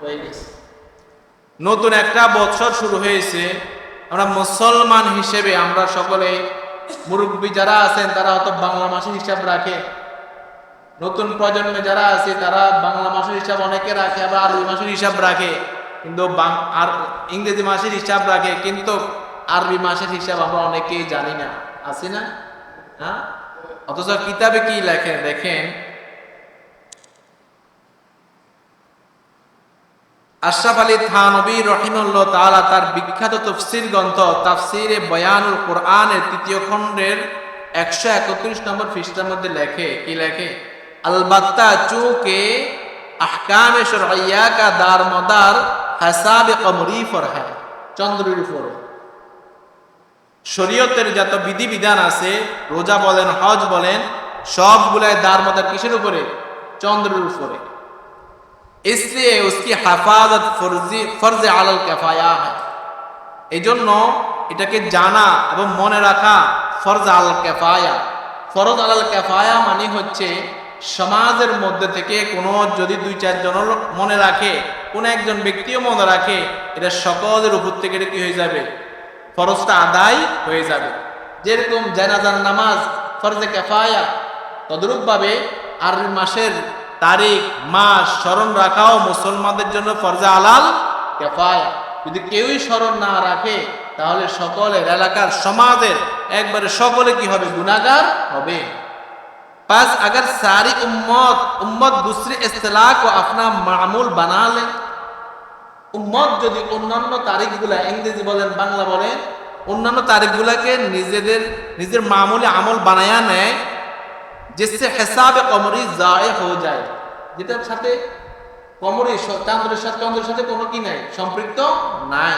হয়ে গেছে। নতুন একটা বৎসর শুরু হয়েছে। আমরা মুসলমান হিসেবে আমরা সকলে মুরব্বী যারা আছেন, তারা হয়তো বাংলা মাসের হিসাব রাখে। নতুন প্রজন্মে যারা আছে, তারা বাংলা মাসের হিসাব অনেকে রাখে, আবার আরবি মাসের হিসাব রাখে। কিন্তু আর ইংরেজি মাসের হিসাব রাখে, কিন্তু আরবি মাসের হিসাব আমরা অনেকেই জানি না। আছি না? হ্যাঁ? অথচ কিতাবে কি লেখেন দেখেন আশরাফ আলী থানবী রহিমুল্লাহ তালা তার বিখ্যাত তফসির গ্রন্থ তাফসিরে বয়ানুল কোরআনের তৃতীয় খণ্ডের একশো একত্রিশ নম্বর ফিস্টার মধ্যে লেখে, কি লেখে? আলবাত্তা চুকে আহকাম শরয়া কা দার মদার হাসাব কমরি ফর হ্যাঁ চন্দ্রের উপর। শরীয়তের যত বিধিবিধান আছে, রোজা বলেন, হজ বলেন, সবগুলাই দার মদার কিসের উপরে? চন্দ্রের উপরে। इसलिए उसकी হেফাজত ফরজি ফরজ আলাল কেফায়া হয় এই জন্য এটাকে জানা এবং মনে রাখা ফরজ আল কেফায়া ফরজ আলাল কেফায়া মানে হচ্ছে সমাজের মধ্যে থেকে কোনো যদি দুই চারজন মনে রাখে কোনো একজন ব্যক্তিও মনে রাখে এটা সকলের উপর থেকে এটা কি হয়ে যাবে ফরজটা আদায় হয়ে যাবে যেরকম জানাজার নামাজ ফরজে কেফায়া তদরূপভাবে আরবি মাসের তারিখ মাস স্মরণ রাখাও মুসলমানদের জন্য ফরজা আলাল কেফায়া যদি কেউই স্মরণ না রাখে তাহলে সকলের এলাকার সমাজের একবারে সকলে কি হবে গুনাগার হবে पास अगर सारी उम्मत उम्मत दूसरी इस्तेलाह को अपना मामूल बना ले উম্মত যদি অন্যান্য তারিখগুলা ইংরেজি বলেন বাংলা বলেন অন্যান্য তারিখগুলাকে নিজেদের নিজের মামুলি আমল বানায়া নেয় जिससे हिसाब कमरी जाए हो যায় যেটার সাথে কমরি স- চাঁদের সাথে চন্দ্রের সাথে কোনো কি নাই সম্পৃক্ত নাই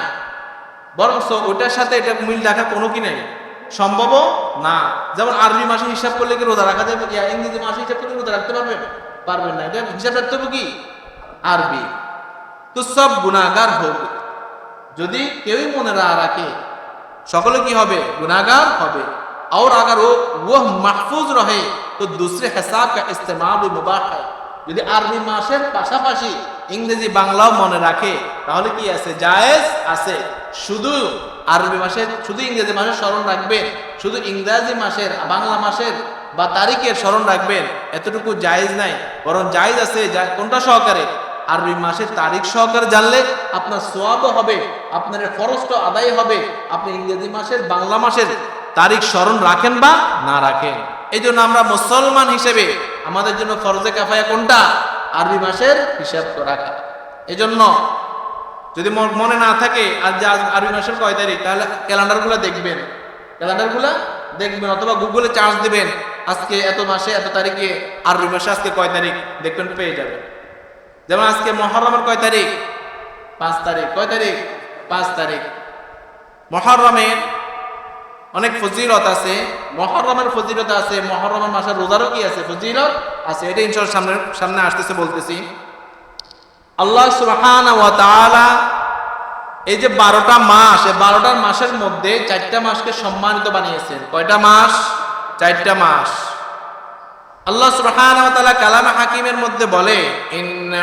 বরং ওইটার সাথে এটা মিল রাখা কোনো কি নাই সম্ভব না যেমন আরবি মাসে হিসাব করলে কি রোজা রাখা যাবে ইয়া, ইংরেজি মাসে হিসাব করলে রোজা রাখতে পারবেন পারবেন না এটা হিসাব রাখতে হবে কি আরবি তো সব গুণাগার হোক যদি কেউই মনে না রাখে সকলে কি হবে गुनाहगार হবে और अगर वो वह महफूज रहे तो दूसरे हिसाब का इस्तेमाल भी मुबाह है যদি আরবি মাসের পাশাপাশি ইংরেজি বাংলাও মনে রাখে তাহলে কি আছে জায়েজ আছে শুধু আরবি মাসের শুধু ইংরেজি মাসের স্মরণ রাখবেন শুধু ইংরাজি মাসের বাংলা মাসের বা তারিখের স্মরণ রাখবেন এতটুকু জায়েজ নাই বরং জায়েজ আছে যা- কোনটা সহকারে আরবি মাসের তারিখ সহকারে জানলে আপনার সোয়াবও হবে আপনার ফরজটা আদায় হবে আপনি ইংরেজি মাসের বাংলা মাসের তারিখ স্মরণ রাখেন বা না রাখেন। এই জন্য আমরা মুসলমান হিসেবে আমাদের জন্য ফরজে কাফায়া কোনটা? আরবি মাসের হিসাব রাখা। এই জন্য যদি মন- মনে না থাকে, আর যে আরবি মাসের কয় তারিখ, তাহলে ক্যালেন্ডারগুলো দেখবেন। ক্যালেন্ডারগুলো দেখবেন, অথবা গুগলে চার্জ দিবেন, আজকে এত মাসে, এত তারিখে আরবি মাসে আজকে কয় তারিখ, দেখবেন পেয়ে যাবেন। যেমন আজকে মহরমের কয় তারিখ? পাঁচ তারিখ। কয় তারিখ? পাঁচ তারিখ। মহরমের অনেক ফজিলত আছে, মহরমের ফজিলত আছে, মহরমের মাসের রোজারও কি আছে? ফজিলত আছে, এটা ইনশাল সামনে সামনে আসতেছে বলতেছি। আল্লাহ তাআলা এই যে বারোটা মাস, এই বারোটার মাসের মধ্যে চারটা মাসকে সম্মানিত বানিয়েছেন। কয়টা মাস? চারটা মাস। আল্লাহ তাআলা কালামে হাকিমের মধ্যে বলে, ইন্না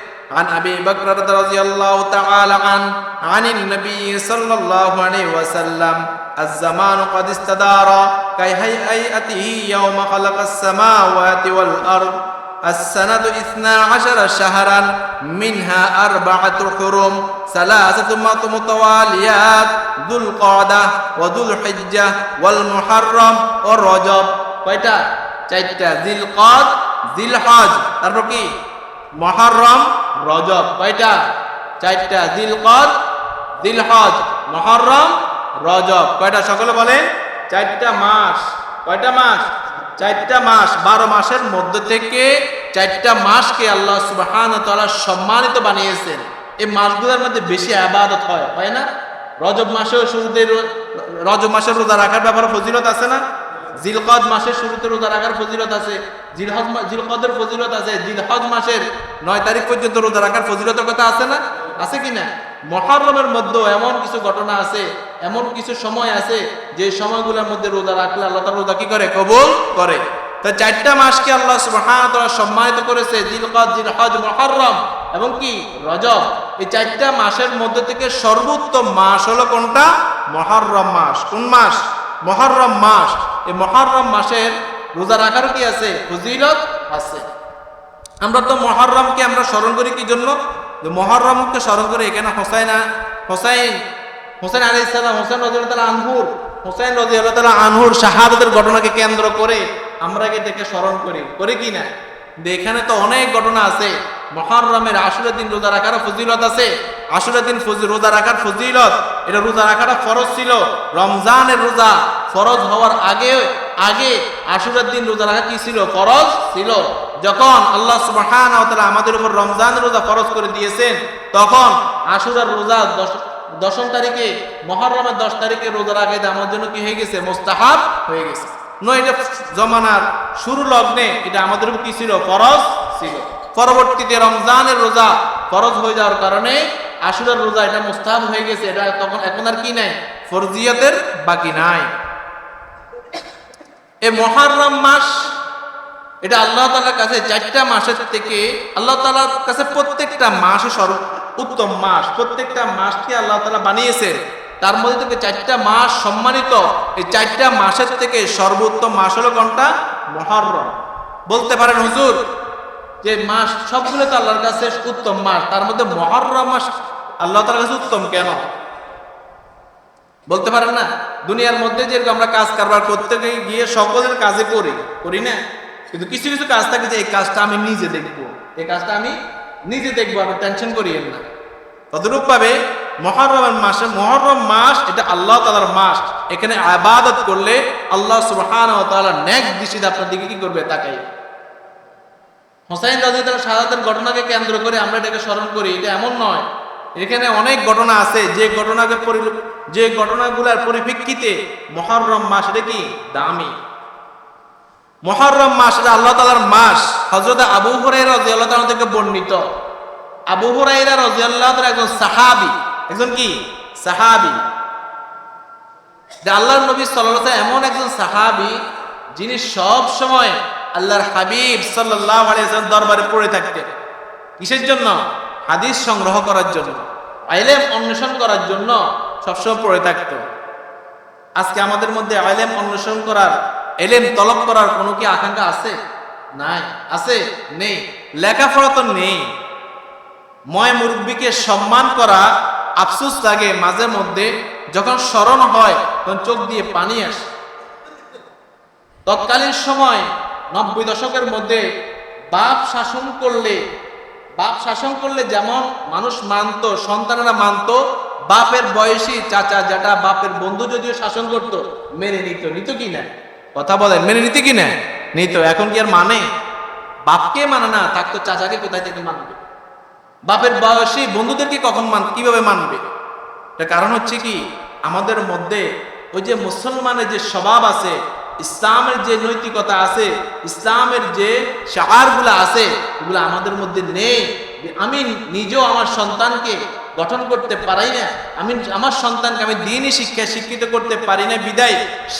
عن أبي بكر رضي الله تعالى عن عن النبي صلى الله عليه وسلم الزمان قد استدار كهيئته يوم خلق السماوات والأرض السنة اثنا عشر شهرا منها أربعة حرم ثلاثة متواليات ذو القعدة وذو الحجة والمحرم والرجب কয়টা চারটা জিল কদ জিল হজ তারপর কি মহরম রজব, কয়টা? চারটা। জিল কদ জিল হজ মহরম, রজব। কয়টা? সকলে বলেন চারটা মাস। কয়টা মাস? চারটা মাস। বারো মাসের মধ্য থেকে চারটা মাসকে আল্লাহ সুবহান তাআলা সম্মানিত বানিয়েছেন। এই মাসগুলোর মধ্যে বেশি আবাদত হয় হয় না? রজব মাসেও শুরুতে রজব মাসের রোজা রাখার ব্যাপারে ফজিলত আছে না? জিলকদ মাসের শুরুতে রোজা রাখার ফজিলত আছে, জিলহজ জিলকদের ফজিলত আছে, জিলহজ মাসের নয় তারিখ পর্যন্ত রোজা রাখার ফজিলতের কথা আছে না? আছে কি না? মহরমের মধ্যেও এমন কিছু ঘটনা আছে, এমন কিছু সময় আছে, যে সময়গুলোর মধ্যে রোজা রাখলে আল্লাহ তাআলা রোজা কি করে? কবুল করে। তা চারটা মাসকে আল্লাহ সুবহানাহু সম্মানিত করেছে, জিলকদ, জিলহজ মুহররম এবং কি? রজব। এই চারটা মাসের মধ্যে থেকে সর্বোত্তম মাস হলো কোনটা? মহররম মাস। কোন মাস? মহররম মাস। এই মহরম মাসের রোজা রাখার কি আছে? ফজিলত আছে। আমরা তো মহরমকে আমরা স্মরণ করি কি জন্য? যে মহরমকে স্মরণ করে এখানে হোসাইনা, হোসাইন হোসেন আলী ইসলাম হোসেন রজিউল্লাহ আনহুর হোসেন রজিউল্লাহ আনহুর শাহাদের ঘটনাকে কেন্দ্র করে আমরা এটাকে স্মরণ করি। করি কি না? এখানে তো অনেক ঘটনা আছে। মহররমের আশুরের দিন রোজা রাখার ফজিলত আছে। আশুরের দিন রোজা রাখার ফজিলত, এটা রোজা রাখাটা ফরজ ছিল। রমজানের রোজা ফরজ হওয়ার আগে আগে আশুরের দিন রোজা রাখা কি ছিল? ফরজ ছিল। যখন আল্লাহ সুবহানাহু ওয়া আমাদের উপর রমজান রোজা ফরজ করে দিয়েছেন, তখন আশুরার রোজা দশ দশম তারিখে, মহররমের দশ তারিখে রোজা রাখা এটা আমার জন্য কি হয়ে গেছে? মোস্তাহাব হয়ে গেছে। নয় জমানার শুরু লগ্নে এটা আমাদের কি ছিল? ফরজ ছিল। পরবর্তীতে রমজানের রোজা ফরজ হয়ে যাওয়ার কারণে আশুরার রোজা এটা মোস্তাহাব হয়ে গেছে। এটা তখন এখন আর কি নাই? ফরজিয়তের বাকি নাই। এই মহারম মাস, এটা আল্লাহ তালার কাছে চারটা মাসের থেকে আল্লাহ তালার কাছে প্রত্যেকটা মাস সর্ব, উত্তম মাস। প্রত্যেকটা মাসকে আল্লাহ তালা বানিয়েছেন। তার মধ্যে থেকে চারটা মাস সম্মানিত। এই চারটা মাসের থেকে সর্বোত্তম মাস হলো কোনটা? মহরম। বলতে পারেন হুজুর, যে মাস সবগুলো তো আল্লাহর কাছে উত্তম মাস, তার মধ্যে মহরম মাস আল্লাহ তালার কাছে উত্তম কেন? বলতে পারেন না? দুনিয়ার মধ্যে যেরকম আমরা কাজ কারবার করতে গিয়ে সকলের কাজে করি করি না? কিন্তু কিছু কিছু কাজ থাকে যে এই কাজটা আমি নিজে দেখব। এই কাজটা আমি নিজে দেখব আমি টেনশন করিয়েন না। তদরূপ ভাবে মহরমের মাসে, মহরম মাস এটা আল্লাহ তালার মাস। এখানে আবাদত করলে আল্লাহ সুবহান ও তাআলা নেক দৃষ্টিতে আপনার দিকে কি করবে তাকাই হোসাইন রাজি তার শাহাদাতের ঘটনাকে কেন্দ্র করে আমরা এটাকে স্মরণ করি, এটা এমন নয়। এখানে অনেক ঘটনা আছে, যে ঘটনাকে যে ঘটনাগুলোর পরিপ্রেক্ষিতে মহরম মাস এটা কি? দামি। মহরম মাস এটা আল্লাহ তালার মাস। হজরত আবু হুরাইরা রাদিয়াল্লাহু তাআলা থেকে বর্ণিত। আবু হুরাইরা রাদিয়াল্লাহু তাআলা একজন সাহাবী। একজন কি? সাহাবী। যে আল্লাহর নবী ওয়াসাল্লাম এমন একজন সাহাবী যিনি সব সময় আল্লাহর হাবিব সাল্লাল্লাহু আলাইহি দরবারে পড়ে থাকতেন। কিসের জন্য? হাদিস সংগ্রহ করার জন্য, আইলেম অন্বেষণ করার জন্য সবসময় পড়ে থাকতো। আজকে আমাদের মধ্যে আইলেম অন্বেষণ করার এলেম তলব করার কোনো কি আকাঙ্ক্ষা আছে? নাই। আছে? নেই। লেখাপড়া তো নেই। ময় মুরব্বীকে সম্মান করা আফসোস লাগে মাঝে মধ্যে, যখন স্মরণ হয়, তখন চোখ দিয়ে পানি আসে। তৎকালীন সময়, নব্বই দশকের মধ্যে বাপ শাসন করলে, বাপ শাসন করলে যেমন মানুষ মানতো, সন্তানেরা মানতো, বাপের বয়সী চাচা, জ্যাঠা, বাপের বন্ধু যদিও শাসন করতো, মেনে নিত নিত কি না? কথা বলেন, মেনে নিতে কি না? নিত, এখন কি আর মানে? বাপকে মানে না, থাকতো চাচাকে, কোথায় থেকে মানবে? বাপের বয়সী বন্ধুদেরকে কখন মান, কীভাবে মানবে? তার কারণ হচ্ছে কি, আমাদের মধ্যে ওই যে মুসলমানের যে স্বভাব আছে, ইসলামের যে নৈতিকতা আছে, ইসলামের যে শাহারগুলো আছে ওগুলো আমাদের মধ্যে নেই। আমি নিজেও আমার সন্তানকে গঠন করতে পারি না, আমি আমার সন্তানকে আমি দিনই শিক্ষা শিক্ষিত করতে পারি না, বিদায়,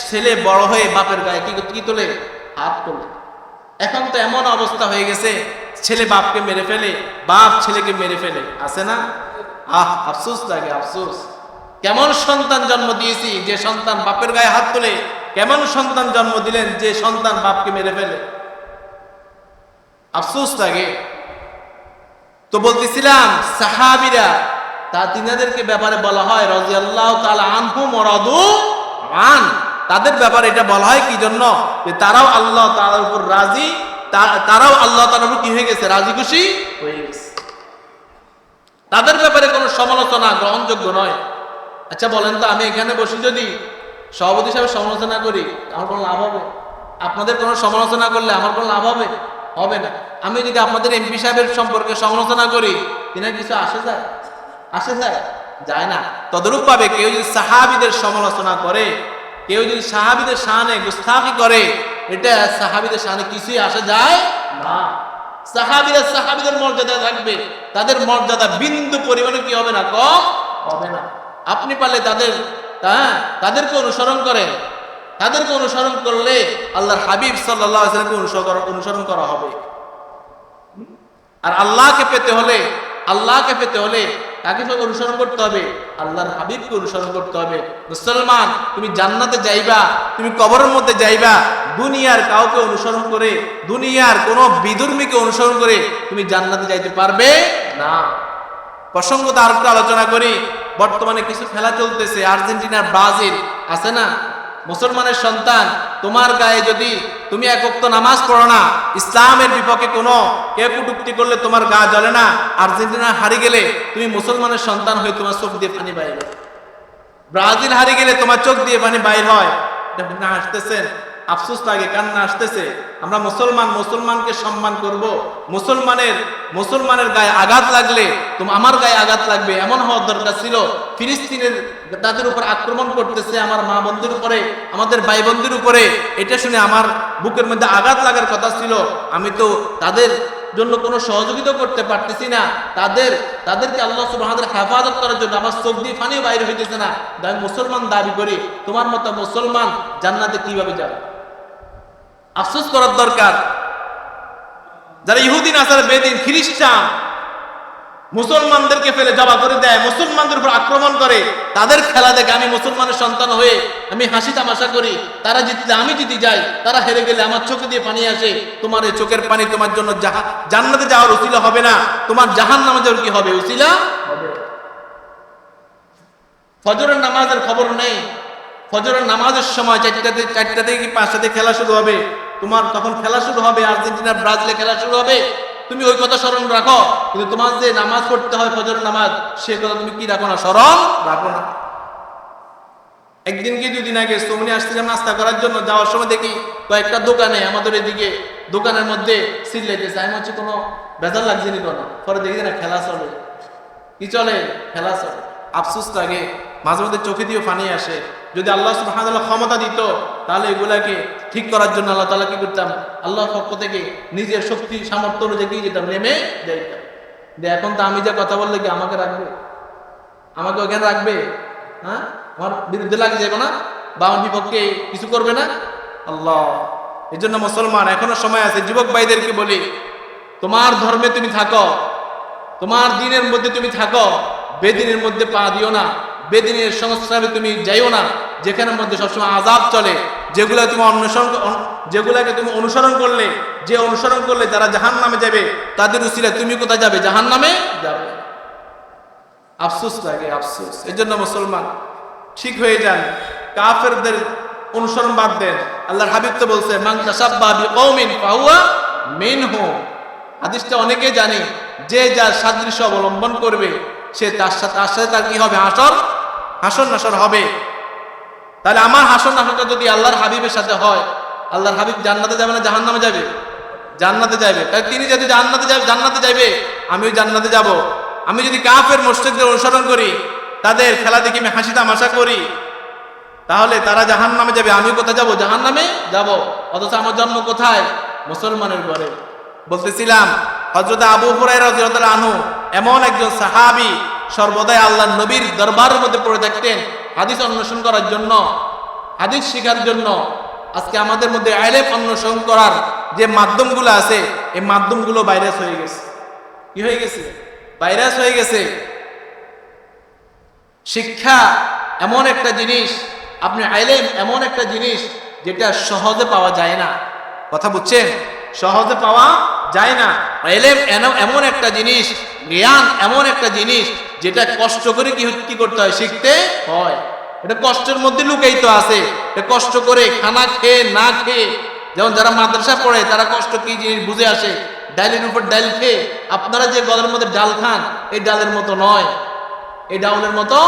ছেলে বড় হয়ে বাপের গায়ে কি কি তোলে? হাত তোলে। এখন তো এমন অবস্থা হয়ে গেছে ছেলে বাপকে মেরে ফেলে, বাপ ছেলেকে মেরে ফেলে। আছে না? আহ, আফসোস লাগে, আফসোস। কেমন সন্তান জন্ম দিয়েছি, যে সন্তান বাপের গায়ে হাত তোলে, কেমন সন্তান জন্ম দিলেন, যে সন্তান বাপকে মেরে ফেলে। আফসোস লাগে। তো বলতেছিলাম, সাহাবিরা, তা তিনাদেরকে ব্যাপারে বলা হয় রাজিয়াল্লাহু তাআলা আনহু মরাদু আন। তাদের ব্যাপারে এটা বলা হয় কি জন্য? যে তারাও আল্লাহ তাআলার উপর রাজি তারাও আল্লাহ উপর কি হয়ে গেছে? রাজি খুশি? হয়ে গেছে। তাদের ব্যাপারে কোনো সমালোচনা গ্রহণযোগ্য নয়। আচ্ছা বলেন তো আমি এখানে বসে যদি সভাপতি হিসাবে সমালোচনা করি আমার কোনো লাভ হবে? আপনাদের কোনো সমালোচনা করলে আমার কোনো লাভ হবে? হবে না। আমি যদি আপনাদের এমপি সাহেবের সম্পর্কে সমালোচনা করি তিনার কিছু আসে যায়? আসে যায়? যায় না। তদরূপ ভাবে কেউ যদি সাহাবিদের সমালোচনা করে কেউ যদি সাহাবিদের শানে গুস্তাখি করে এটা সাহাবিদের শানে কিছুই আসা যায় না। সাহাবিরা সাহাবিদের মর্যাদা থাকবে তাদের মর্যাদা বিন্দু পরিমাণে কি হবে না কম? হবে না। আপনি পারলে তাদের হ্যাঁ তাদেরকে অনুসরণ করেন। তাদেরকে অনুসরণ করলে আল্লাহর হাবিব সাল্লাহ আসলামকে অনুসরণ অনুসরণ করা হবে। আর আল্লাহকে পেতে হলে আল্লাহকে পেতে হলে কাকে সব অনুসরণ করতে হবে। আল্লাহর হাবিবকে অনুসরণ করতে হবে। মুসলমান, তুমি জান্নাতে যাইবা, তুমি কবরের মধ্যে যাইবা, দুনিয়ার কাউকে অনুসরণ করে, দুনিয়ার কোন বিধর্মীকে অনুসরণ করে তুমি জান্নাতে যাইতে পারবে না। প্রসঙ্গত আর একটু আলোচনা করি। বর্তমানে কিছু খেলা চলতেছে। আর্জেন্টিনার ব্রাজিল, আছে না? মুসলমানের সন্তান, তোমার গায়ে যদি তুমি একক্ত নামাজ পড়ো না, ইসলামের বিপক্ষে কোনো কে কুটুক্তি করলে তোমার গা জ্বলে না আর্জেন্টিনা হারি গেলে তুমি মুসলমানের সন্তান হয়ে তোমার চোখ দিয়ে পানি বাইর ব্রাজিল হারি গেলে তোমার চোখ দিয়ে পানি বাইর হয়। আসতেছেন আফসোস লাগে, কান্না আসতেছে। আমরা মুসলমান, মুসলমানকে সম্মান করব। মুসলমানের মুসলমানের গায়ে আঘাত লাগলে তোমার আমার গায়ে আঘাত লাগবে, এমন হওয়ার দরকার ছিল। ফিলিস্তিনের তাদের উপর আক্রমণ করতেছে আমার মা বন্ধুর উপরে, আমাদের ভাই বন্ধুর উপরে। এটা শুনে আমার বুকের মধ্যে আঘাত লাগার কথা ছিল। আমি তো তাদের জন্য কোনো সহযোগিতা করতে পারতেছি না। তাদের, তাদেরকে আল্লাহ সুবহানাহু হেফাজত করার জন্য আমার চোখ দিয়ে পানি বাইরে হইতেছে না। আমি মুসলমান দাবি করি, তোমার মতো মুসলমান জান্নাতে কীভাবে যাবে? আফসোস করার দরকার। যারা ইহুদিন আসার বেদিন, খ্রিস্টান মুসলমানদেরকে ফেলে জবা করে দেয়, মুসলমানদের উপর আক্রমণ করে, তাদের খেলা দেখে আমি মুসলমানের সন্তান হয়ে আমি হাসি তামাশা করি। তারা জিতলে আমি জিতে যাই, তারা হেরে গেলে আমার চোখে দিয়ে পানি আসে। তোমার এই চোখের পানি তোমার জন্য জান্নাতে যাওয়ার উসিলা হবে না। তোমার জাহান নামে যাওয়ার কি হবে? হবে। ফজরের নামাজের খবর নেই। ফজরের নামাজের সময় চারটাতে চারটা থেকে পাঁচটাতে খেলা শুরু হবে? তোমার তখন খেলা শুরু হবে আর্জেন্টিনার ব্রাজিলে খেলা শুরু হবে। তুমি ওই কথা স্মরণ রাখো। কিন্তু তোমার যে নামাজ পড়তে হয় ফজর নামাজ, সে কথা তুমি কি রাখো না? স্মরণ রাখো না। একদিন কি দুদিন আগে সোমনি আসছিলাম নাস্তা করার জন্য, যাওয়ার সময় দেখি কয়েকটা দোকানে, আমাদের এদিকে দোকানের মধ্যে সিলেটেছে আমি হচ্ছে কোনো বেজার লাগছে নি কোনো? পরে দেখি না খেলা চলে। কি চলে? খেলা চলে। আফসোস লাগে। মাঝে মধ্যে চোখে দিয়ে পানি আসে। যদি আল্লাহ সুবহানাহু ক্ষমতা দিত, তাহলে এগুলাকে ঠিক করার জন্য আল্লাহ তাআলা কি করতাম? আল্লাহর পক্ষ থেকে নিজের শক্তি, সামর্থ্য অনুযায়ী যেতাম? নেমে যাইতাম। যে এখন তো আমি যা কথা বললে কি আমাকে রাখবে? আমাকে ওখানে রাখবে? হ্যাঁ? আমার বিরুদ্ধে লাগে যাবে না? বা আমার বিপক্ষে কিছু করবে না? আল্লাহ। এই জন্য মুসলমান, এখনও সময় আছে, যুবক ভাইদেরকে বলি, তোমার ধর্মে তুমি থাকো, তোমার দিনের মধ্যে তুমি থাকো, বেদিনের মধ্যে পা দিও না। বেদিনের সংস্কারে তুমি যাইও না, যেখানের মধ্যে সবসময় আজাব চলে যেগুলো তুমি অনুসরণ অন- যেগুলাকে তুমি অনুসরণ করলে, যে অনুসরণ করলে যারা জাহান নামে যাবে, তাদের উচিলে তুমি কোথায় যাবে? জাহান নামে যাবে। আফসোস লাগে, আফসোস। এই জন্য মুসলমান, ঠিক হয়ে যান। কাফেরদের অনুসরণ বাদ দেন। আল্লাহর হাবিব তো বলছে হাদিসটা অনেকে জানে, যে যার সাদৃশ্য অবলম্বন করবে, সে তার সাথে তার কি হবে? হাসর হাসর নাসর হবে। তাহলে আমার হাসন নাসরটা যদি আল্লাহর হাবিবের সাথে হয়, আল্লাহর হাবিব জান্নাতে যাবে না, জাহান্নামে যাবে? জান্নাতে যাবে। তাই তিনি যদি জান্নাতে যাবে জান্নাতে যাবে আমিও জান্নাতে যাব। আমি যদি কাফের মসজিদদের অনুসরণ করি, তাদের খেলা দেখে আমি হাসি তামাশা করি, তাহলে তারা জাহান নামে যাবে। আমি কোথায় যাব? জাহান নামে যাব। অথচ আমার জন্ম কোথায়? মুসলমানের ঘরে। বলতেছিলাম হজরত আবু হুরাইরা রাদিয়াল্লাহু আনহু এমন একজন সাহাবী সর্বদাই আল্লাহ নবীর দরবারের মধ্যে পড়ে থাকতেন। হাদিস অন্বেষণ করার জন্য, হাদিস শেখার জন্য, আজকে আমাদের মধ্যে আইলেপ অন্বেষণ করার যে মাধ্যমগুলো আছে, এই মাধ্যমগুলো ভাইরাস হয়ে গেছে। কি হয়ে গেছে? ভাইরাস হয়ে গেছে। শিক্ষা এমন একটা জিনিস, আপনি আইলেম এমন একটা জিনিস যেটা সহজে পাওয়া যায় না। কথা বুঝছেন? সহজে পাওয়া যায় না। এলেম এমন একটা জিনিস, জ্ঞান এমন একটা জিনিস, যেটা কষ্ট করে কি কি করতে হয়? শিখতে হয়। এটা কষ্টের মধ্যে লুকাই তো আছে। এটা কষ্ট করে খানা খেয়ে না খেয়ে, যেমন যারা মাদ্রাসা পড়ে, তারা কষ্ট কি জিনিস বুঝে আসে? ডালের উপর ডাল খেয়ে। আপনারা যে গলের মধ্যে ডাল খান, এই ডালের মতো নয়। এই ডাউলের মতো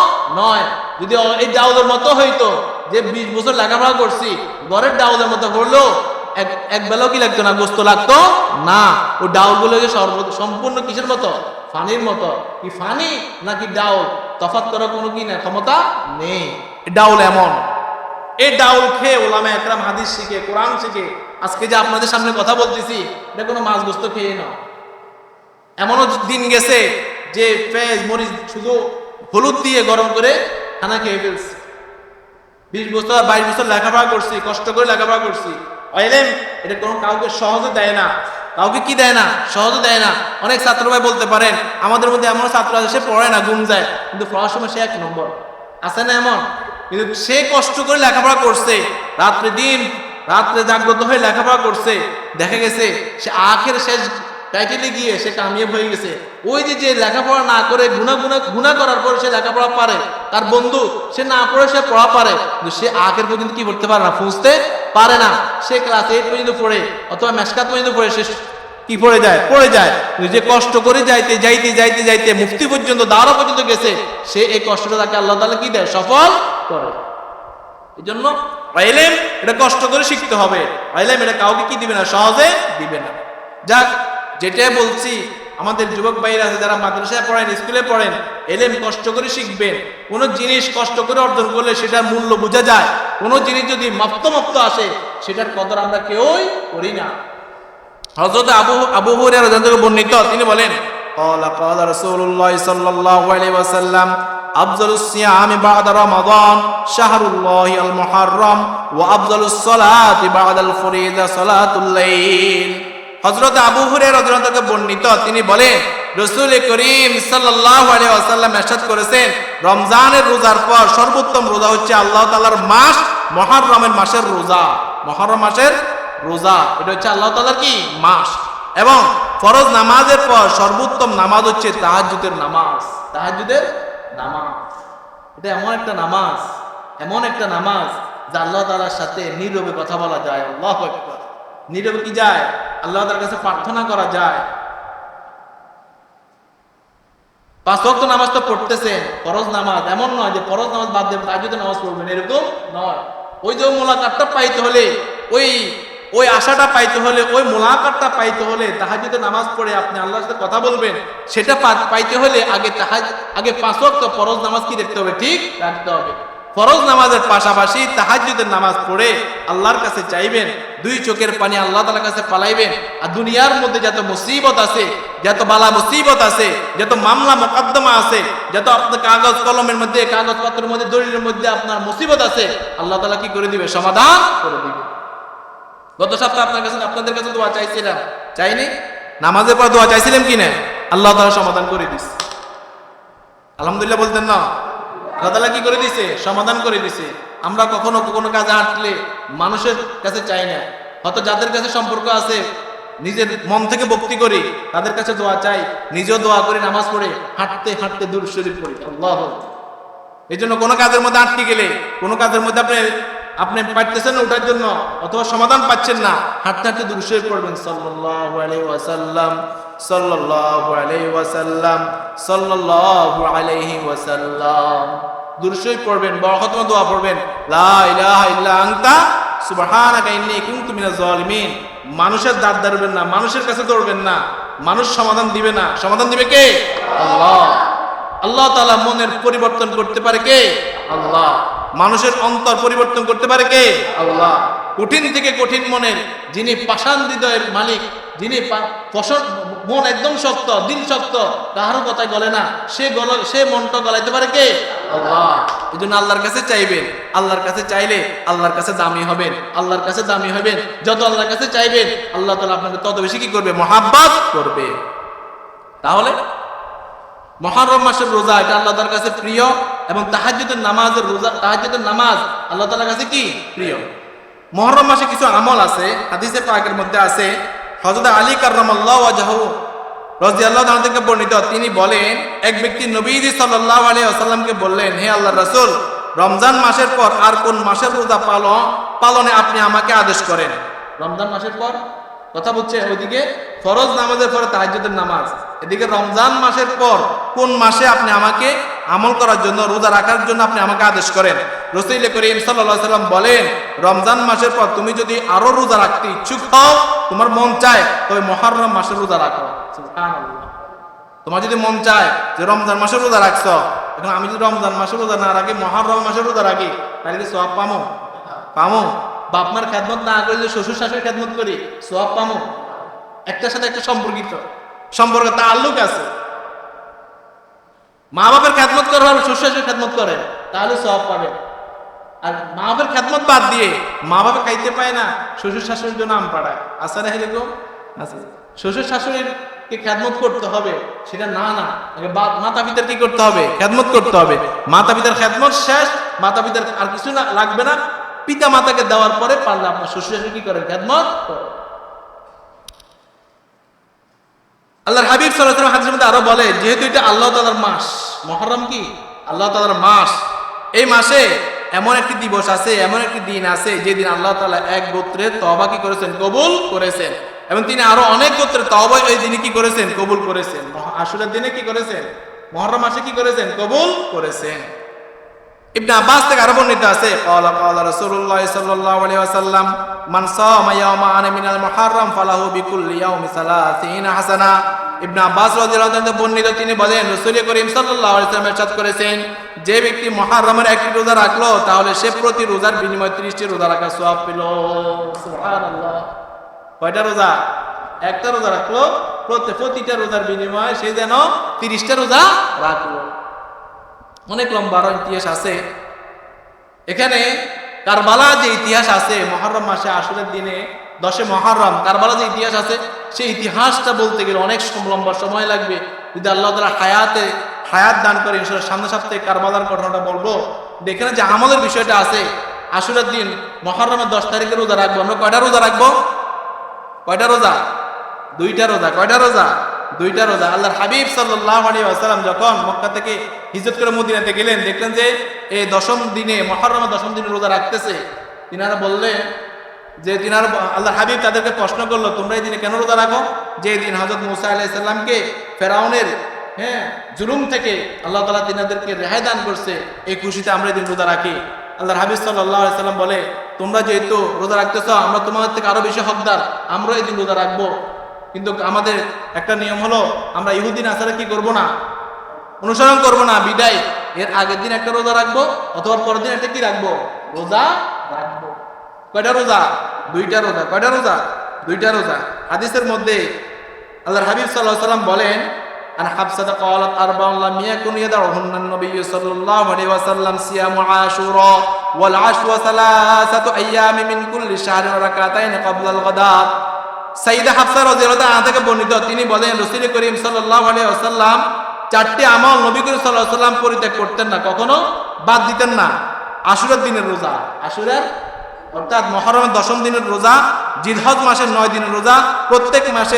নয়। যদি এই ডাউলের মতো হইতো, যে বিশ বছর লেখাপড়া করছি, ঘরের ডাউলের মতো করল এক এক বেলাও কি লাগতো না? গোস্ত লাগতো? না। ও ডাউলগুলো যে সম্পূর্ণ কিসের মতো? ফানির মতো। কি ফানি নাকি ডাউল? তফাৎ করার কোনো কি না ক্ষমতা নেই। ডাউল এমন। এই ডাউল খেয়ে ওলামা একরাম হাদিস শিখে, কোরআন শিখে, আজকে যে আপনাদের সামনে কথা বলতেছি, এটা কোনো মাছ গোস্ত খেয়ে না। এমনও দিন গেছে যে পেঁয়াজ, মরিচ শুধু হলুদ দিয়ে গরম করে খানা খেয়ে ফেলছি। বিশ বছর বাইশ বছর লেখাপড়া করছি, কষ্ট করে লেখাপড়া করছি। অয়েলেম, এটা কোনো কাউকে সহজে দেয় না। কাউকে কি দেয় না? সহজে দেয় না। অনেক ছাত্র ভাই বলতে পারেন, আমাদের মধ্যে এমন ছাত্র আছে, সে পড়ে না গুম যায়। কিন্তু পড়ার সময় সে এক নম্বর। আছে না এমন? কিন্তু সে কষ্ট করে লেখাপড়া করছে। রাত্রে দিন, রাত্রে জাগ্রত হয়ে লেখাপড়া করছে। দেখা গেছে, সে আখের শেষ টাইটেলে গিয়ে সে কামিয়াব হয়ে গেছে। ওই যে যে লেখাপড়া না করে গুণা গুণা গুণা করার পরে সে লেখাপড়া পারে, তার বন্ধু, সে না পড়ে সে পড়া পারে সে আগের পর্যন্ত কি করতে পারে না, ফুঁসতে পারে না। সে ক্লাস এইট পর্যন্ত পড়ে, অথবা মেসকাত পর্যন্ত পড়ে, সে কি পড়ে যায়? পড়ে যায়। যে কষ্ট করে যাইতে যাইতে যাইতে যাইতে মুক্তি পর্যন্ত দাঁড়া পর্যন্ত গেছে, সে এই কষ্টটা তাকে আল্লাহ তাআলা কি দেয়? সফল করে। এই জন্য এটা কষ্ট করে শিখতে হবে। এটা কাউকে কি দিবে না? সহজে দিবে না। যাক যেটা বলছি আমাদের যুবক ভাইরা আছে যারা মাদ্রাসায় পড়েন স্কুলে পড়েন এলেম কষ্ট করে শিখবেন কোনো জিনিস কষ্ট করে অর্জন করলে সেটার মূল্য বোঝা যায় কোনো জিনিস যদি মপ্ত মপ্ত আসে সেটার কদর আমরা কেউই করি না হযরত আবু আবু হুরায়রা রাদিয়াল্লাহু থেকে বর্ণিত তিনি বলেন قال قال رسول الله صلى الله عليه وسلم أفضل الصيام بعد رمضان شهر الله المحرم وأفضل الصلاة بعد الفريضة صلاة الليل হজরত আবু হুরে হজরতকে বর্ণিত, তিনি বলেন, রসুল করিম সাল্লাহ আলী আসাল্লাম করেছেন, রমজানের রোজার পর সর্বোত্তম রোজা হচ্ছে আল্লাহ তালার মাস, মহারমের মাসের রোজা। মহরম মাসের রোজা, এটা হচ্ছে আল্লাহ তালার কি? মাস। এবং ফরজ নামাজের পর সর্বোত্তম নামাজ হচ্ছে তাহাজুদের নামাজ। তাহাজুদের নামাজ। এটা এমন একটা নামাজ, এমন একটা নামাজ যে আল্লাহ তালার সাথে নীরবে কথা বলা যায়। আল্লাহ একবার নীরবে কি যায়? আল্লাহ তাআলার কাছে প্রার্থনা করা যায়। পাঁচ ওয়াক্ত নামাজ তো পড়তেছেন, ফরজ নামাজ। এমন নয় যে ফরজ নামাজ বাদ দেবেন তাহাজ্জুদের নামাজ পড়বেন, এরকম নয়। ওই যে মোলাকাতটা পাইতে হলে, ওই ওই আশাটা পাইতে হলে, ওই মোলাকাতটা পাইতে হলে তাহাজুদের নামাজ পড়ে আপনি আল্লাহর সাথে কথা বলবেন, সেটা পাইতে হলে আগে তাহাজ, আগে পাঁচ ওয়াক্ত ফরজ নামাজ কি দেখতে হবে? ঠিক? রাখতে হবে। ফরজ নামাজের পাশাপাশি তাহাজুদের নামাজ পড়ে আল্লাহর কাছে চাইবেন, দুই চোখের পানি আল্লাহ তালার কাছে পালাইবেন। আর দুনিয়ার মধ্যে যত মুসিবত আছে, যত বালা মুসিবত আছে, যত মামলা মোকদ্দমা আছে, যত আপনার কাগজ কলমের মধ্যে, কাগজপত্রের মধ্যে, দলিলের মধ্যে আপনার মুসিবত আছে, আল্লাহ তালা কি করে দিবে? সমাধান করে দিবে। গত সপ্তাহে আপনার কাছে আপনাদের কাছে দোয়া চাইছিলাম। চাইনি? নামাজের পর দোয়া চাইছিলাম কি না? আল্লাহ তালা সমাধান করে দিস। আলহামদুলিল্লাহ বলতেন না। আল্লাহ কি করে দিছে, সমাধান করে দিছে। আমরা কখনো কোনো কাজে হাঁটলে মানুষের কাছে চাই না। হয়তো যাদের কাছে সম্পর্ক আছে, নিজের মন থেকে ভক্তি করি, তাদের কাছে দোয়া চাই। নিজেও দোয়া করি, নামাজ পড়ে, হাঁটতে হাঁটতে দূর শরীফ পড়ি। আল্লাহ। এই জন্য কোনো কাজের মধ্যে আটকে গেলে, কোনো কাজের মধ্যে আপনি আপনি পারতেছেন না ওঠার জন্য, অথবা সমাধান পাচ্ছেন না, হাঁটতে হাঁটতে দূর শরীফ পড়বেন। সাল্লাল্লাহু আলাইহি ওয়াসাল্লাম। সাল্লাল্লাহু আলাইহি ওয়াসাল্লাম, সাল্লাল্লাহু আলাইহি ওয়াসাল্লাম। দূর শরীফ পড়বেন বরকতম দোয়া পড়বেন। লা ইলাহা ইল্লা আনতা, সুবহানাকা ইন্নী কুনতু মিনাজ জালিমিন মানুষের দাঁত দাঁড়বেন না, মানুষের কাছে দৌড়বেন না। মানুষ সমাধান দিবে না। সমাধান দিবে কে? আল্লাহ। আল্লাহ তাআলা মনের পরিবর্তন করতে পারে কে? আল্লাহ। মানুষের অন্তর পরিবর্তন করতে পারে কে? আল্লাহ। কঠিন থেকে কঠিন মনের যিনি পাষাণ হৃদয়ের মালিক, যিনি পশন- মন একদম শক্ত দিন শক্ত, কাহারও কথায় গলে না। সে গল, সে মনটা গলাইতে পারে কে? আল্লাহ। এই জন্য আল্লাহর কাছে চাইবেন। আল্লাহর কাছে চাইলে আল্লাহর কাছে দামি হবেন। আল্লাহর কাছে দামি হবেন। যত আল্লাহর কাছে চাইবেন, আল্লাহ তালা আপনাকে তত বেশি কি করবে? মহাব্বত করবে। তাহলে মহারম মাসের রোজা, এটা আল্লাহ তাআলার কাছে প্রিয় এবং তাহাজ্জুদের নামাজের রোজা, তাহাজ্জুদের নামাজ আল্লাহ তালার কাছে কি? প্রিয়। মহরম মাসে কিছু আমল আছে হাদিসে পাকের মধ্যে আছে হযরত আলী কাররামাল্লাহু ওয়াজহু রাদিয়াল্লাহু তাআলা থেকে বর্ণিত, তিনি বলেন, এক ব্যক্তি নবীজি সাল্লাহ আলী আসাল্লামকে বললেন, হে আল্লাহ রাসুল, রমজান মাসের পর আর কোন মাসের রোজা পালন, পালনে আপনি আমাকে আদেশ করেন? রমজান মাসের পর? কথা বলছে ওইদিকে, ফরজ নামাজের পরে তাহাজ্জুদের নামাজ। এদিকে রমজান মাসের পর কোন মাসে আপনি আমাকে আমল করার জন্য, রোজা রাখার জন্য আপনি আমাকে আদেশ করেন? রসুল করিম সাল্লাল্লাহু সাল্লাম বলেন, রমজান মাসের পর তুমি যদি আরও রোজা রাখতে ইচ্ছুক হও, তোমার মন চায়, তবে মহরম মাসের রোজা রাখো। তোমার যদি মন চায় যে রমজান মাসের রোজা রাখছ, এখন আমি যদি রমজান মাসের রোজা না রাখি, মহারম মাসের রোজা রাখি, তাহলে সব পামো? পামো? বাপ মার খেদমত না করে যদি শ্বশুর শাশুড়ি খেদমত করি? সব পামো। একটার সাথে একটা সম্পর্কিত। সম্পর্ক তা আল্লুক আছে। মা বাপের খেদমত করে আর শ্বশুর শাশুড়ি খেদমত করে, তাহলে সব পাবে। আর মা বাপের খেদমত বাদ দিয়ে মা বাপে খাইতে পায় না, শ্বশুর শাশুড়ির জন্য আম পাড়ায়। আছে না এরকম? শ্বশুর শাশুড়ির কে খেদমত করতে হবে, সেটা না না। মাতা পিতার কি করতে হবে? খেদমত করতে হবে। মাতা পিতার খেদমত শেষ, মাতা পিতার আর কিছু না, লাগবে না। পিতা মাতাকে দেওয়ার পরে পারলে আপনার শ্বশুর শাশুড়ি কি করে খেদমত আল্লাহর হাবিব আলাইহি হাদিসের মধ্যে আরও বলে, যেহেতু এটা আল্লাহ তাআলার মাস মুহররম কি? আল্লাহ তাআলার মাস। এই মাসে এমন একটি দিবস আছে, এমন একটি দিন আছে, যেদিন আল্লাহ তালা এক গোত্রের তওবা কি করেছেন? কবুল করেছেন। এবং তিনি আরও অনেক গোত্রে তওবা এই দিনে কি করেছেন? কবুল করেছেন। আশুরার দিনে কি করেছেন? মুহররম মাসে কি করেছেন? কবুল করেছেন। ইবনে আব্বাস থেকে আরও বর্ণিত আছে, ক্বালা ক্বালা রাসূলুল্লাহ সাল্লাল্লাহু আলাইহি ওয়াসাল্লাম, মান সামা ইয়াওমান মিনাল মুহাররম ফালাহু বিকুল্লি ইয়াউমি সালাসিনা হাসানা। ইবনে আব্বাস রাদিয়াল্লাহু আনহু বর্ণিত, তিনি বলেন, রাসূল করিম সাল্লাল্লাহু আলাইহি ওয়াসাল্লাম ইরশাদ করেছেন, যে ব্যক্তি মুহাররমের একটি রোজা রাখল, তাহলে সে প্রতি রোজার বিনিময়ে 30টি রোজা রাখার সওয়াব পেল। সুবহানাল্লাহ। কয়টা রোজা? একটা রোজা রাখল প্রতি- প্রতিটা রোজার বিনিময়ে সে যেন 30টা রোজা রাখল। অনেক লম্বা ইতিহাস আছে। এখানে কারবালা যে ইতিহাস আছে, মহরম মাসে আসরের দিনে, দশে মহরম, কারবালা যে ইতিহাস আছে, সেই ইতিহাসটা বলতে গেলে অনেক লম্বা সময় লাগবে। যদি আল্লাহ তালা হায়াতে, হায়াত দান করে ইনশাল্লাহ সামনে সপ্তাহে কারবালার ঘটনাটা বলব। এখানে যে আমলের বিষয়টা আছে। আসরের দিন, মহরমের দশ তারিখে রোজা রাখব আমরা। কয়টা রোজা রাখব? কয়টা রোজা? দুইটা রোজা। কয়টা রোজা? দুইটা রোজা। আল্লাহর হাবিব সাল্লাল্লাহু আলাইহি ওয়াসাল্লাম যখন মক্কা থেকে হিজরত করে মদিনাতে গেলেন, দেখলেন যে এই দশম দিনে মহররমের দশম দিনে রোজা রাখতেছে। তিনারা বললেন যে তিনার আল্লাহর হাবিব তাদেরকে প্রশ্ন করল, তোমরা এই দিনে কেন রোজা রাখো? যে দিন হজরত মুসা আলাইহিস সালামকে ফেরাউনের হ্যাঁ জুলুম থেকে আল্লাহ তাআলা তিনাদেরকে রেহাই দান করছে, এই খুশিতে আমরা এই দিন রোজা রাখি। আল্লাহর হাবিব আলাইহি সাল্লাম বলে, তোমরা যেহেতু রোজা রাখতেছ, আমরা তোমাদের থেকে আরও বেশি হকদার আমরা এই দিন রোজা রাখব। কিন্তু আমাদের একটা নিয়ম হলো আমরা ইহুদিন আসারে কি করব না অনুসরণ করব না বিদায় এর আগের দিন একটা রোজা রাখবো অথবা পরের দিন একটা কি রাখবো রোজা রাখবো কয়টা রোজা দুইটা রোজা কয়টা রোজা দুইটা রোজা হাদিসের মধ্যে আল্লাহর হাবিব সাল্লাল্লাহু আলাইহি সাল্লাম বলেন عن حفصة قالت أربع لم يكن يدعهن النبي صلى الله عليه وسلم صيام عاشوراء والعشر ثلاثة أيام من كل شهر ركعتين قبل الغداء সাইদা হাফসা রাদিয়াল্লাহু আনহা থেকে বর্ণিত, তিনি বলেন রাসূল করিম সাল্লাল্লাহু আলাইহি ওয়াসাল্লাম চারটি আমল নবী করিম সাল্লাল্লাহু আলাইহি ওয়াসাল্লাম পরিত্যাগ করতেন না, কখনো বাদ দিতেন না। আশুরার দিনের রোজা, আশুরার, অর্থাৎ মহরমের দশম দিনের রোজা, জিলহজ মাসের নয় দিনের রোজা, প্রত্যেক মাসে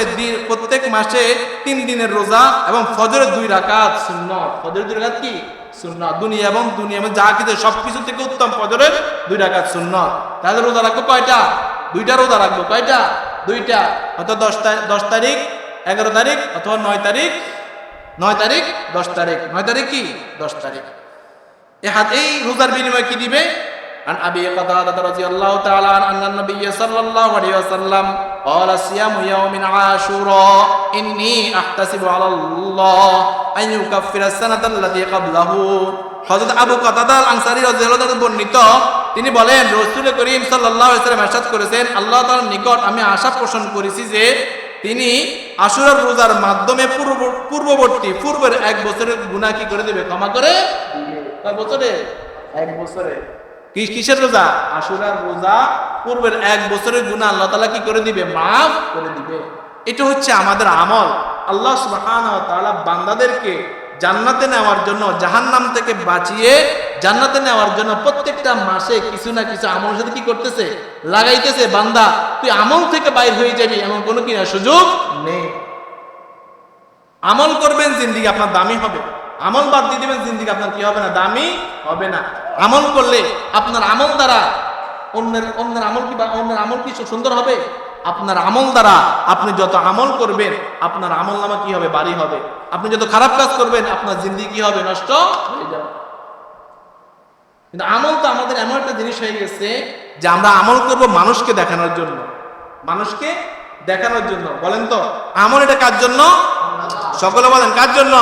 প্রত্যেক মাসে তিন দিনের রোজা এবং ফজরের দুই রাকাত সুন্নত। ফজরের দুই রাকাত কি? সুন্নত। দুনিয়া এবং দুনিয়া যা কিছু, সবকিছু থেকে উত্তম ফজরের দুই রাকাত সুন্নত। তাহলে রোজা রাখব কয়টা? দুইটা রোজা রাখব কয়টা? দুইটা অর্থাৎ দশ তারিখ দশ তারিখ এগারো তারিখ অথবা নয় তারিখ নয় তারিখ দশ তারিখ নয় তারিখ কি দশ তারিখ এ হাত এই রোজার বিনিময়ে কি দিবে عن أبي قتادة رضي الله تعالى عنه أن النبي صلى الله عليه وسلم قال صيام يوم عاشوراء إني أحتسب على الله أن يكفر السنة التي قبله হযরত আবু কাতাদা আল আনসারী রাদিয়াল্লাহু তাআলা বর্ণিত তিনি বলেন রাসূল করিম সাল্লাল্লাহু আলাইহি ওয়াসাল্লাম ইরশাদ করেছেন আল্লাহ তাআলার নিকট আমি আশা পোষণ করেছি যে তিনি আশুরার রোজার মাধ্যমে পূর্ব পূর্ববর্তী পূর্বের এক বছরের গুনাহ কি করে দেবে? ক্ষমা করে কয় বছরে? এক বছরে। কি কিসের রোজা? আশুরার রোজা পূর্বের এক বছরের গুনাহ আল্লাহ তাআলা কি করে দিবে? মাফ করে দিবে। এটা হচ্ছে আমাদের আমল। আল্লাহ সুবহানাহু ওয়া তাআলা বান্দাদেরকে জান্নাতে নেওয়ার জন্য, জাহান্নাম থেকে বাঁচিয়ে জান্নাতে নেওয়ার জন্য প্রত্যেকটা মাসে কিছু না কিছু আমল সাথে কি করতেছে? লাগাইতেছে, বান্দা, তুই আমল থেকে বাইর হয়ে যাবি, এমন কোনো কি না সুযোগ নেই। আমল করবেন, জিন্দিগি আপনার দামি হবে। আমল বাদ দিয়ে দিবেন, জিন্দিগি আপনার কি হবে না? দামি হবে না। আমল করলে আপনার আমল দ্বারা অন্যের অন্যের আমল কি বা অন্যের আমল কি সুন্দর হবে? আপনার আমল দ্বারা আপনি যত আমল করবেন, আপনার আমল নামা কি হবে? বাড়ি হবে। আপনি যত খারাপ কাজ করবেন, আপনার জিন্দি কি হবে? নষ্ট হয়ে যাবে। কিন্তু আমল তো আমাদের এমন একটা জিনিস হয়ে গেছে যে আমরা আমল করব মানুষকে দেখানোর জন্য। মানুষকে দেখানোর জন্য। বলেন তো, আমল এটা কার জন্য? সকলে বলেন, কার জন্য?